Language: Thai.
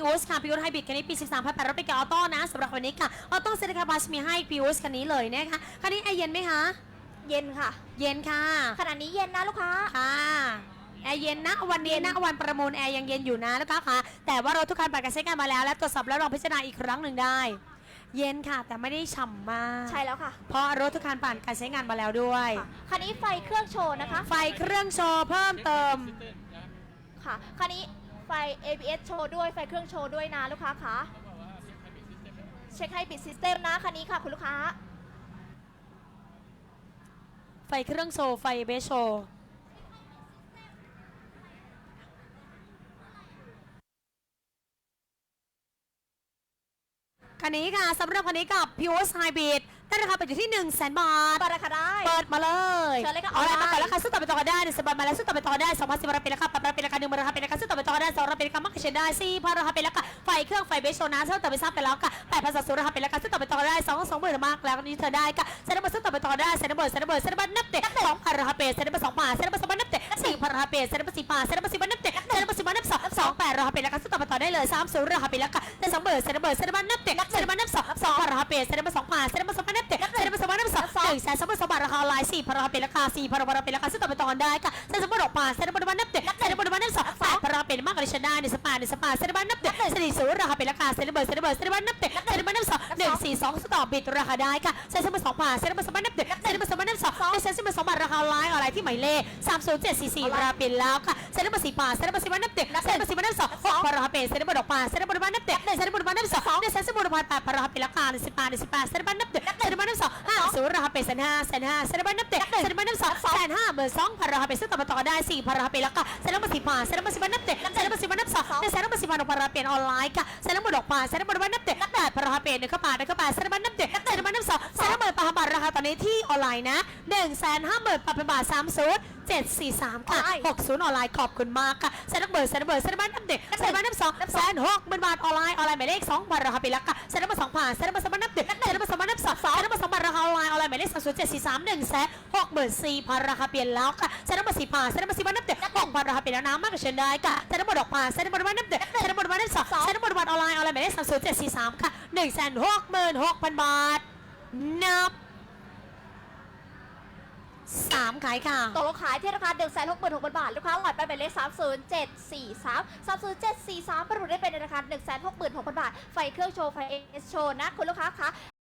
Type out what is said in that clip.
พิอุสค่ะพิอุสไฮบริดคันนี้ปี 13พันแปดรถเป็นกับออโต้นะสำหรับวันนี้ค่ะออโต้เซนต์คาบัสมีให้พิอุสคันนี้เลยนะคะคันนี้แอร์เย็นไหมคะ เย็นค่ะ เย็นค่ะขณะนี้เย็นนะลูกค้า ค่ะแอร์เย็นนะวันนี้นะวันประมูลแอร์ยังเย็นอยู่นะลูกค้าค่ะแต่ว่ารถทุกคันผ่านการใช้งานมาแล้วและตรวจสอบแล้วลองพิจารณาอีกครั้งหนึ่งได้ เย็นค่ะ แต่ไม่ได้ฉ่ำมากใช่แล้วค่ะ เพราะรถทุกคันผ่านการใช้งานมาแล้วด้วย ค่ะคันนี้ไฟเครื่องโชว์นะคะ ไฟเครื่องโชว์เพิ่มเติมค่ะคันนี้ ไฟ ABS โชว์ด้วยไฟเครื่องโชว์ด้วยนะลูกค้าคะเช็คให้ปิดซิสเต็มนะคันนี้ค่ะคุณลูกค้า ไฟเครื่องโชว์ไฟเบสโชว์คันนี้ค่ะสำหรับคันนี้กับ p u r e Hybrid ได้ราคาไปอยู่ที่1 0 0 0 0แบาทบาราคาได้ เปิดมาเลยเชิญเลยค่ะเอาอะไรมาออนไลน์ก่อนราคาสู้ต่อไปต่อกันได้หนึ่งสิบบาทมาแล้วสู้ต่อไปต่อได้สองพันสิบราเป็นราคาปรับราเป็นราคาหนึ่งราคาเป็นราคาสู้ต่อไปต่อได้สองราเป็นราคามากกว่าเชนได้สี่พันราคาเป็นราคาไฟเครื่องไฟเบสโชนะสู้ต่อไปทราบไปแล้วค่ะแปดพันสัดส่วนราคาเป็นราคาสู้ต่อไปต่อได้สองสองหมื่นมากแล้วนี้เธอได้ค่ะเซ็นเตอร์สู้ต่อไปต่อได้เซ็นเตอร์เบิร์ดเซ็นเตอร์เบิร์ดเซ็นเตอร์เบิร์ดนับเตะสองพันราคาเป็นเซ็นเตอร์เบิร์ดสองพันเซ็นเตอร์เบิร์ดสองพันนับเตะสี่พันราคาเป็นเซ็นเตอร์เบิร์ดสี่พันเซ็นเตอร์เบิร์ดสี่พันนับเตะเซ็นเตอร์เบิร์ดสี่พันนับสองสองแปดราคาเป็นราคาสู้ต่อไปต่อได้เลยสามศูนย์ราคาเป็นราคาเซ็นเตอร์เบิร์ดเซ็นเตอร์เบิร์ดเซ็นเตอร์เบิร์ดนับเตะเซ็นเตอร์เบิร์ดนับสองสองพัน ราคาเป็นเซ็นเตอร์เบิร์ดสองพันเซ็นเตอร์เบิร์ดสองพันนับเตะเซ็นเตอร์เบิร์ดสองพันนับสองหนึ่งแสนสองพันสองบาทราคาออนไลน์สี่พันราคาเป็นราคาสี่พันราคาเป็นราคาสู้ต่อไปต่อได้ค่ะเซ็นเตอร์เบิร์ดออกมาเซ็นเตอร์เบิร์ดนับเตะเซ็นเตอร์เบิร์ดนับสองแปดพันราคาเป็นมากกว่าดิฉันได้หนึ่งสปาหนึ่งสปาเซ็นเตอร์เบิร์ดนับเตะเซ็นเตอร์ศูนย์ราคาเป็นราคาเซ็นเตอร์เบิร์ดเซ็นเตอร์เบิร์ดเซ็นเตอร์เบิร์ดนับเตะเซ็นเตอร์เบิร์ดนับสองหนึ่งสี่สองสู้ต่อบิดราคาได้ค่ะเซ็นเตอร์เบิร์ดสองพันเซ็นเตอร์เบิร์ดสองพันนับเตะเซ็นเตอร์เบิร์ดสองพันนับสองเซ็นเตอร์เบิร์ดสองบาทราคาออนไลน์ออนไลน์ที่หมายเลขสามศูนย์เจ็ดสี่สี่ราคาเป็นแล้วค่ะเซ็นเตอร์เบิร์ดสี่พันเซ็นเตอร์เบิร์ดสี่พันนับเตะเซ็นเตอร์เบิร์ดสี่พันนับสองหกพันราคาเป็นเซ็นเตอร์เบิร์ดออกมาเซ็นเตอร์เบิร์ดนับเตะเซ็นเตอร์เบิร์ดนับสอง เซ็นเตอร์เบิร์ดพันแปดพระราคาเป็นราคาหนึ่งสิบแปดหนึ่งสิบแปดเซ็นเตอร์เบิร์ดนับเตะเซ็นเตอร์เบิร์ดนับสองห้าศูนย์รหัสเป็นแสนห้าแสนห้าเซ็นเตอร์เบิร์ดนับเตะเซ็นเตอร์เบิร์ดนับสองแสนห้าหมื่นสองพระราคาเป็นซื้อต่อมาต่อได้สี่พระราคาเป็นราคาเซนเตอร์เบิร์ดสี่พันเซนเตอร์เบิร์ดสี่พันนับเตะเซนเตอร์เบิร์ดสี่พันนับสองในเตอร์เบิร์ดสี่พันออกมาราคาเป็นออนไลน์ค่ะเซ็นเตอร์เบิร์ดอกมาเซนเตอร์เบิร์ดนับเตะแปดพระราคาเป็นหนึ่งข้ามาหนึ่งข้ามาเซ็นเตอร์เบิร์ดนับเตะเซ็นเตอร์เบิร์ดนับ สองเซ็นเตอร์เบิร์ดปาบาทราคาตอนนี้ที่ออนไลน์นะหนึ่งแสนห้าหมื่นแปดพันบาทสามศูนย์เจ็ดสี่สามค่ะหกศูนย์ออนไลน์ขอบคุณมากค่ะเซ็นเตอร์เบิร์ดเซ็นเตอร์เบิร์ดเซ็นเตอร์เบิร์ดนับเตะเซ็นเตอร์เบิร์ดนับสองแสนหกหมื่นบาทออนไลน์ออนไลน์หมายเลขสองพันราคาเป็นราคาเซ็นเตอร์เบิร์ดสองพันเซ็นเตอร์เบิร์ดสองพันนับเตะเซ็นเตอร์เบิร์ดสองพันนับสองเซ็นเตอร์เบิร์ดสองพันราคาออนไลน์ออนไลน์หมายเลขสามศูนย์เจ็ดสี่สามหนึ่งแสนหกหมื่นสี่พันราคาเปลี่ยนแล้วค่ะเซ็นเตอร์เบิร์ดสี่พันเซ็นเตอร์เบิร์ดสี่พันนับเตะหกพันราคาเปลี่ยนแล้วนะมากกว่าเช่นได้ค่ะเซ็นเตอร์เบิร์ดออกมาเซ็นเตอร์เบิร์ดนับเตะเซ็นเตอร์เบิร์ดนับสองเซ็นเตอร์เบิร์ดออนไลน์ออนไลน์หมายเลขสามศูนย์เจ็ดสี่สามค่ะหนึ่งแสนหกหมื่นหกพันบาท นับสามขายค่ะ ตกลงขายที่ราคาเดิมแสนหกหมื่นหกพันบาทลูกค้าหลอดไปเป็นเลขสามศูนย์เจ็ดสี่สามสามศูนย์เจ็ดสี่สามประมูลได้เป็นราคาหนึ่งแสนหกหมื่นหกพันบาท ไฟเครื่องโชว์ไฟเอสโชว์นะ คุณลูกค้าคะ